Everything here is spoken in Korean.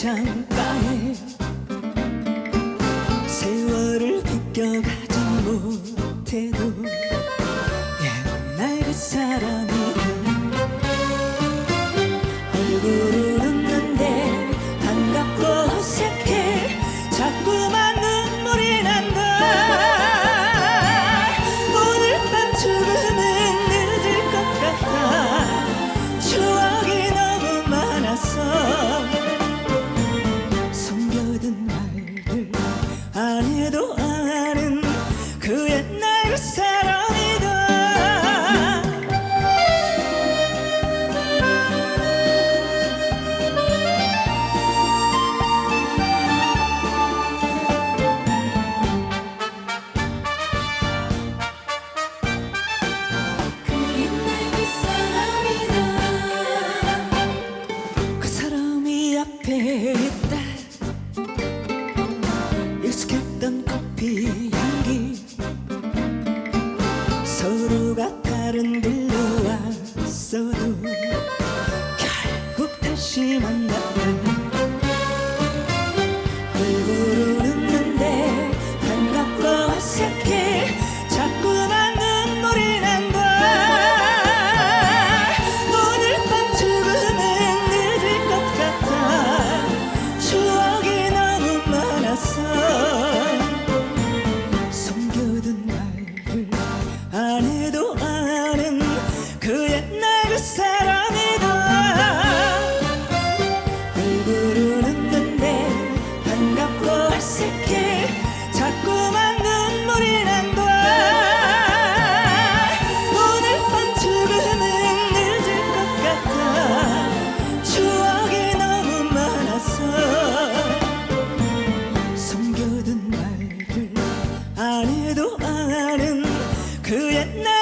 창가에 세월을 비껴가지 못해도 앞에 있다. 익숙했던 커피 향기. 서로가 다른 길로 왔어도 결국 다시 만났다 스킬 자꾸만 눈물이 난다 오늘 밤 조금은 늦을 것 같아. 추억이 너무 많아서. 숨겨둔 말들 아니도 아는 그 옛날